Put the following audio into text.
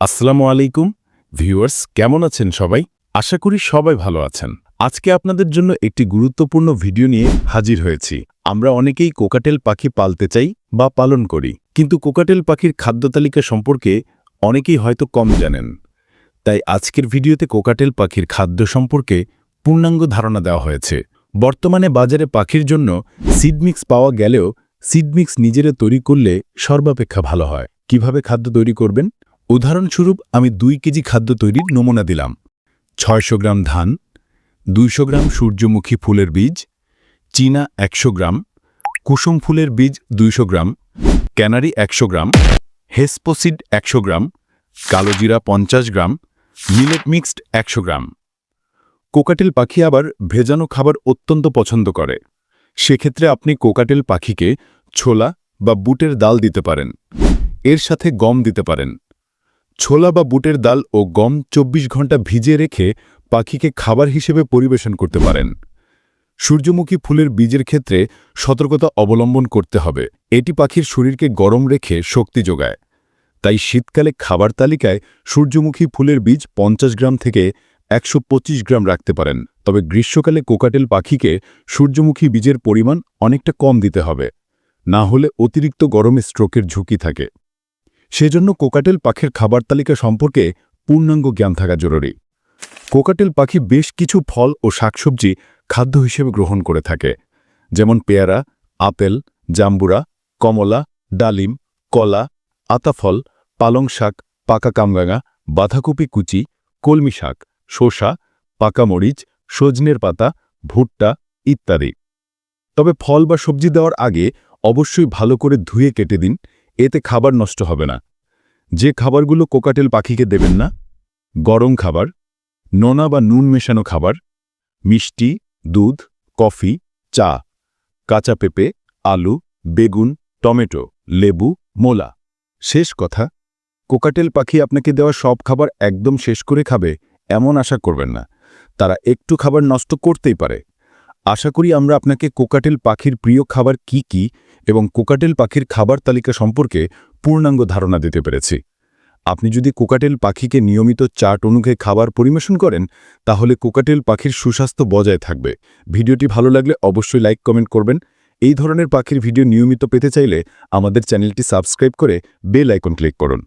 আসসালামু আলাইকুম, ভিউয়ার্স, কেমন আছেন সবাই? আশা করি সবাই ভালো আছেন। আজকে আপনাদের জন্য একটি গুরুত্বপূর্ণ ভিডিও নিয়ে হাজির হয়েছি। আমরা অনেকেই কোকাটেল পাখি পালতে চাই বা পালন করি, কিন্তু কোকাটেল পাখির খাদ্য তালিকা সম্পর্কে অনেকেই হয়তো কম জানেন। তাই আজকের ভিডিওতে কোকাটেল পাখির খাদ্য সম্পর্কে পূর্ণাঙ্গ ধারণা দেওয়া হয়েছে। বর্তমানে বাজারে পাখির জন্য সিডমিক্স পাওয়া গেলেও সিডমিক্স নিজেরা তৈরি করলে সর্বাপেক্ষা ভালো হয়। কীভাবে খাদ্য তৈরি করবেন? উদাহরণস্বরূপ, আমি দুই কেজি খাদ্য তৈরির নমুনা দিলাম। ছয়শো গ্রাম ধান, দুইশো গ্রাম সূর্যমুখী ফুলের বীজ, চীনা একশো গ্রাম, কুসুম ফুলের বীজ দুইশো গ্রাম, ক্যানারি একশো গ্রাম হেসপোসিড একশো গ্রাম কালোজিরা পঞ্চাশ গ্রাম, মিলেট মিক্সড একশো গ্রাম। কোকাটেল পাখি আবার ভেজানো খাবার অত্যন্ত পছন্দ করে। সেক্ষেত্রে আপনি কোকাটেল পাখিকে ছোলা বা বুটের ডাল দিতে পারেন। এর সাথে গম দিতে পারেন। ছোলা বা বুটের ডাল ও গম ২৪ ঘণ্টা ভিজিয়ে রেখে পাখিকে খাবার হিসেবে পরিবেশন করতে পারেন। সূর্যমুখী ফুলের বীজের ক্ষেত্রে সতর্কতা অবলম্বন করতে হবে। এটি পাখির শরীরকে গরম রেখে শক্তি যোগায়। তাই শীতকালে খাবার তালিকায় সূর্যমুখী ফুলের বীজ পঞ্চাশ গ্রাম থেকে একশো পঁচিশ গ্রাম রাখতে পারেন। তবে গ্রীষ্মকালে কোকাটেল পাখিকে সূর্যমুখী বীজের পরিমাণ অনেকটা কম দিতে হবে। না হলে অতিরিক্ত গরমে স্ট্রোকের ঝুঁকি থাকে। সেজন্য কোকাটেল পাখির খাবার তালিকা সম্পর্কে পূর্ণাঙ্গ জ্ঞান থাকা জরুরি। কোকাটেল পাখি বেশ কিছু ফল ও শাকসবজি খাদ্য হিসেবে গ্রহণ করে থাকে, যেমন পেয়ারা, আপেল, জাম্বুরা, কমলা, ডালিম, কলা, আতাফল, পালং শাক, পাকা কামগাঙা, বাঁধাকপি কুচি, কলমি শাক, শসা, পাকা মরিচ, সজনের পাতা, ভুট্টা ইত্যাদি। তবে ফল বা সবজি দেওয়ার আগে অবশ্যই ভালো করে ধুয়ে কেটে দিন এতে খাবার নষ্ট হবে না। যে খাবারগুলো কোকাটেল পাখিকে দেবেন না, গরম খাবার, নোনা বা নুন মেশানো খাবার, মিষ্টি, দুধ, কফি, চা, কাঁচা পেঁপে, আলু, বেগুন, টমেটো, লেবু, মোলা। শেষ কথা, কোকাটেল পাখি আপনাকে দেওয়া সব খাবার একদম শেষ করে খাবে, এমন আশা করবেন না। তারা একটু খাবার নষ্ট করতেই পারে। আশা করি আমরা আপনাকে কোকাটেল পাখির প্রিয় খাবার কি কি এবং কোকাটেল পাখির খাবার তালিকা সম্পর্কে পূর্ণাঙ্গ ধারণা দিতে পেরেছি। আপনি যদি কোকাটেল পাখিকে নিয়মিত চাট অনুখে খাবার পরিবেশন করেন, তাহলে কোকাটেল পাখির সুস্বাস্থ্য বজায় থাকবে। ভিডিওটি ভালো লাগলে অবশ্যই লাইক, কমেন্ট করবেন। এই ধরনের পাখির ভিডিও নিয়মিত পেতে চাইলে আমাদের চ্যানেলটি সাবস্ক্রাইব করে বেল আইকন ক্লিক করুন।